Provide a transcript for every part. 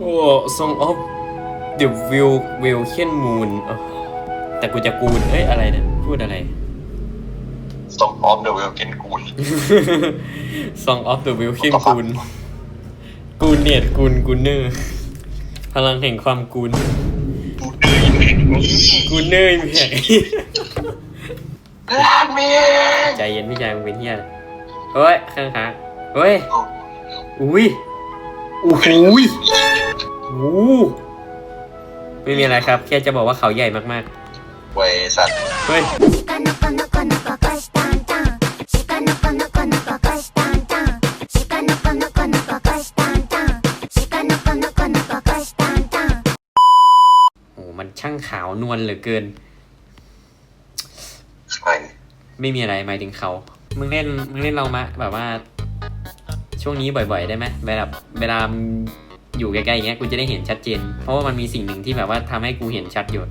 โอ้ Song of the Will Will k i n Moon อ๋อแต่กูจะกูนเอ้ย อะไรเนี่ย พูดอะไรส่งพร้อมเดอะเวลเกนกูล Song of the Will k i n Moon กูนเนียดกูนกูนเนอร์พลังแห่งความกูนกูเดินแห่งนี้กูนเนอร์แห่งลาเมนใจเย็นพี่ชายมึงเป็นเฮียอะไรเฮ้ยข้างขาเฮ้ย อุ้ยโอ้โหย โอ้โหไม่มีอะไรครับ แค่จะบอกว่าเขาใหญ่มาก เวยสัตว์ ๆ เฮ้ย 鹿の子の子の子こしたんたん鹿の子の子の子こしたんたん鹿の子の子の子こしたんたん鹿の子の子の子こしたんたん โอ้มันช่างขาวนวลเหลือเกิน ใช่ ไม่มีอะไรหมายถึงเขา มึงเล่น มึงเล่นเรามาแบบว่า ช่วงนี้บ่อยๆ ได้ไหมเวลาเวลามึง อยู่ใกล้ๆอย่างเงี้ยกูจะได้เห็นชัดเจน เพราะว่ามันมีสิ่งหนึ่งที่แบบว่าทำให้กูเห็นชัดอยู่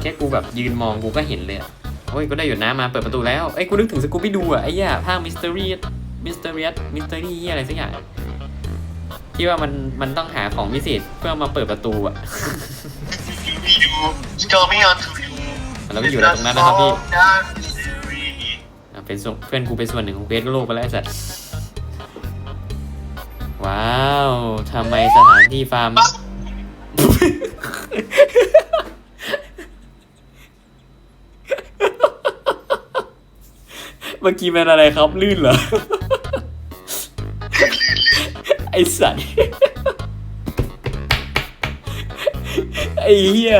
แค่กูแบบยืนมองกูก็เห็นเลยอะโอ้ยก็ได้หยุดน้ำมาเปิดประตูแล้วเอ้ยกูนึกถึงสกูบี้ดูอะไอ้เหี้ยภาคมิสเตอรี่มิสเตอรี่มิสเตอรี่อะไรสักอย่างที่ว่ามันมันต้องหาของพิเศษเพื่อมาเปิดประตูอะมีดูสกอร์ไม่ออนทูยูเราไปอยู่ในตรงนั้นนะครับพี่อะเป็นส่วนเพื่อนกูเป็นส่วนหนึ่งของเควสโลกไปแล้วไอ้สัตว์ ว้าวทำไมสถานที่ฟาร์ม เมื่อกี้เป็นอะไรครับลื่นเหรอ ไอสัตว์ ไอเหี้ย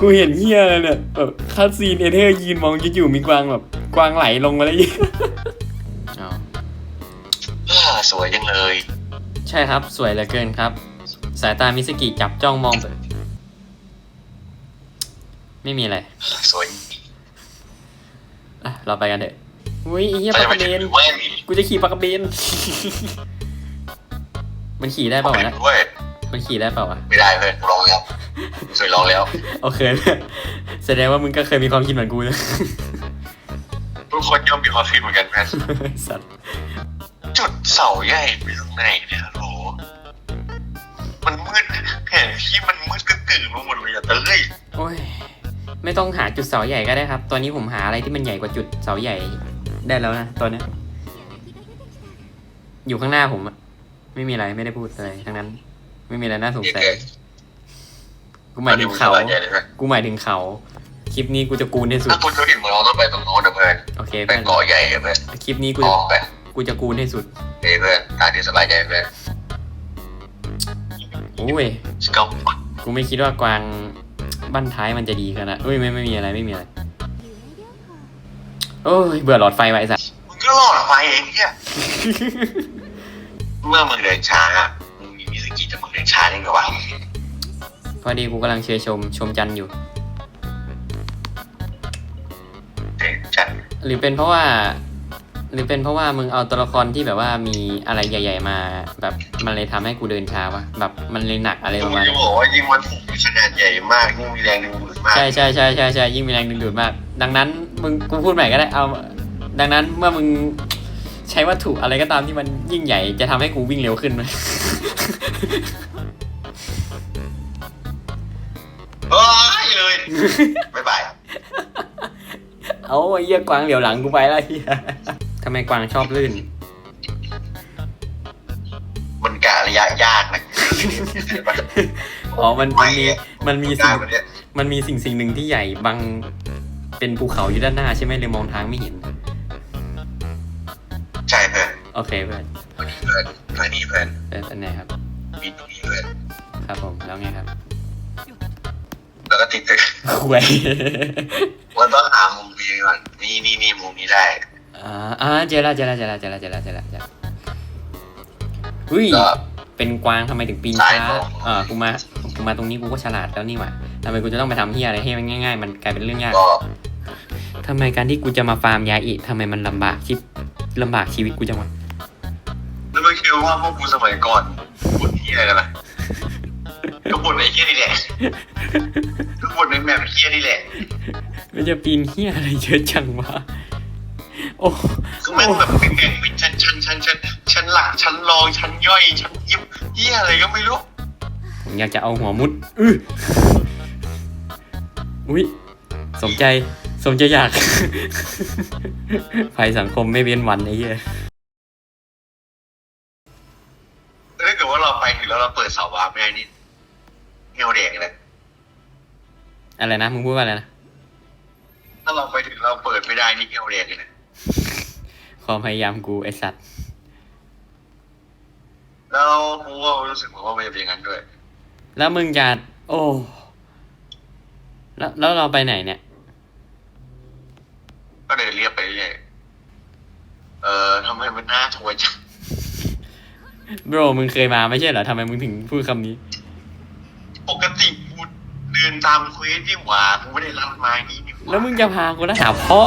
กูเห็นเหี้ยอะไรเนี่ยแบบคัดซีนเอเธอร์ยืนมองอยู่ๆมีกวางแบบ กวางไหลลงมาแล้วยี่ เลย ใช่ครับสวยเหลือเกินครับ สายตามิสกิจับจ้องมองแบบไม่มีอะไรสวยอะเราไปกันเถอะอุ้ยไอ้เหี้ยไปปลากไประเบนเว้ยกูจะขี่ปลากระเบนมันขี่ได้เปล่าวะนะเว้ยมันขี่ได้เปล่าวะไม่ได้เพื่อนลองแล้วเคยลองแล้วโอเคแสดงว่ามึงก็เคยมีความคิดเหมือนกูนะทุกคนย่อมมีความคิดเหมือนกันเพื่อนสัตว์ จุดเสาใหญ่ไปตรงไหนเนี่ยโหมันมืดแผนที่มันมืดกึ่กึ่ไปหมดเลยอะเต้ยโอ้ย ไม่ต้องหาจุดเสาใหญ่ก็ได้ครับ ตอนนี้ผมหาอะไรที่มันใหญ่กว่าจุดเสาใหญ่ได้แล้วนะตอนเนี้ยอยู่ข้างหน้าผมอะไม่มีอะไรไม่ได้พูดอะไรทั้งนั้น ไม่มีอะไรน่าสงสัยกูหมายถึงเขาสบยใจเลยเพื่อนกูหมายถึงเขา คลิปนี้กูจะกูนให้สุด ถ้าคุณจะเห็นมึงเราต้องไปตรงโน้นนะเพื่อนโอเคไปเพื่อนเกาะใหญ่อะเพื่อนคลิปนี้กูอจะอ กไปกูจะกูนให้สุดเฮ้ยเพื่อนตาที่สบายใจเพื่อนโอ้ย สกอปกูไม่คิดว่ากวางบ้านท้ายมันจะดีขนาดเอ้ยไม่ไม่มีอะไรไม่มีอะไรโอ้ยเบื่อหลอดไฟไว้ไอ้สัสมึงก็รอดไปเองเนี่ยเมื่อมึงเดินช้ามึงมีมิสกิแต่มึงเดินช้าได้ไงวะพอดีกูกำลังเชียร์ชมชมจันทร์อยู่เดินจัดหรือเป็นเพราะว่า หรือเป็นเพราะว่ามึงเอาตัวละครที่แบบว่ามีอะไรใหญ่ ๆ มา แบบมันเลยทำให้กูเดินช้าวะแบบมันเลยหนักอะไรประมาณจะนั้นบอกว่ายิ่งมันถูกขนาดใหญ่มากยิ่งมีแรงดึงดูดมาก ใช่ใช่ใช่ใช่ใช่ยิ่งมีแรงดึงดูดมาก ดังนั้นมึงกูพูดใหม่ก็ได้เอา ดังนั้นเมื่อมึงใช้วัตถุอะไรก็ตามที่มันยิ่งใหญ่จะทำให้กูวิ่งเร็วขึ้นไหม เฮ้ยเลยบ๊ายบาย เอาไอ้เหี้ยกวางเหลียวหลังกูไปแล้วเหี้ย ทำไมกวางชอบลื่น มันกะระยะยากนะอ๋อ มันมันมีมันมีได้สิ่งวันเนี้ยมันมีสิ่งสิ่งหนึ่งที่ใหญ่บังเป็นภูเขาอยู่ด้านหน้าใช่ไหมเลยมองทางไม่เห็น ใช่เพื่อนโอเคเพื่อนวันนี้เพื่อนวันนี้เพื่อนเป็นอันไหนครับมีตรงนี้เพื่อนครับผมแล้วไงครับแล้วก็ติดเลยคุยมันต้องหามุมดีก่อนนี่นี่นี่มุมนี้ได้ อ่าอ่าเจอแล้วเจอแล้วเจอแล้วเจอแล้วเจอแล้วเจอแล้วเจอแล้วอุ้ยก็เป็นกวางทำไมถึงปีนซ้ายช้าต่ออ่ากูมา กูมาตรงนี้กูก็ฉลาดแล้วนี่หว่าทำไมกูจะต้องไปทำที่อะไรให้มันง่ายๆ มันกลายเป็นเรื่องยากก็ทำไมการที่กูจะมาฟาร์มยาอิทำไมมันลำบากชีวิตลำบากชีวิตกูจังวะแล้วไม่คิดว่าพวกกูสมัยก่อนบนที่อะไรกันล่ะก็บนในเฮียนี่แหละก็บนในแมปเฮียนี่แหละมันจะปีนเฮียอะไรเยอะจังวะ โอ้คือแม่งแบบเป็นแบ่งเป็นชั้นชั้นชั้นชั้นชั้นหลักชั้นรองชั้นย่อยชั้นยิบเฮียอะไรก็ไม่รู้ ผมอยากจะเอาหัวมุดอื้ออุ้ยสมใจสมใจอยากภัยสังคมไม่เว้นวันไอ้เหี้ยถ้าเกิดว่าเราไปถึงแล้วเราเปิดเสาวาร์ปไม่ได้นี่เหี่ยวแดงเลยอะไรนะมึงพูดว่าอะไรนะถ้าเราไปถึงเราเปิดไม่ได้นี่เหี่ยวแดงเลยนะ ความพยายามกูไอสัตว์ แล้วกูก็รู้สึกเหมือนว่ามันจะเป็นอย่างนั้นด้วย แล้วมึงจะโอ้ แล้วแล้วเราไปไหนเนี่ย ก็เดินเรียบไปเรื่อยเออทำไมมันน่าทัวร์จังโบรมึงเคยมาไม่ใช่เหรอทำไมมึงถึงพูดคำนี้ ปกติกูเดินตามเควสที่หว่ากูไม่ได้รับมาอย่างนี้นี่หาแล้วมึงจะพากูนะหาเพราะ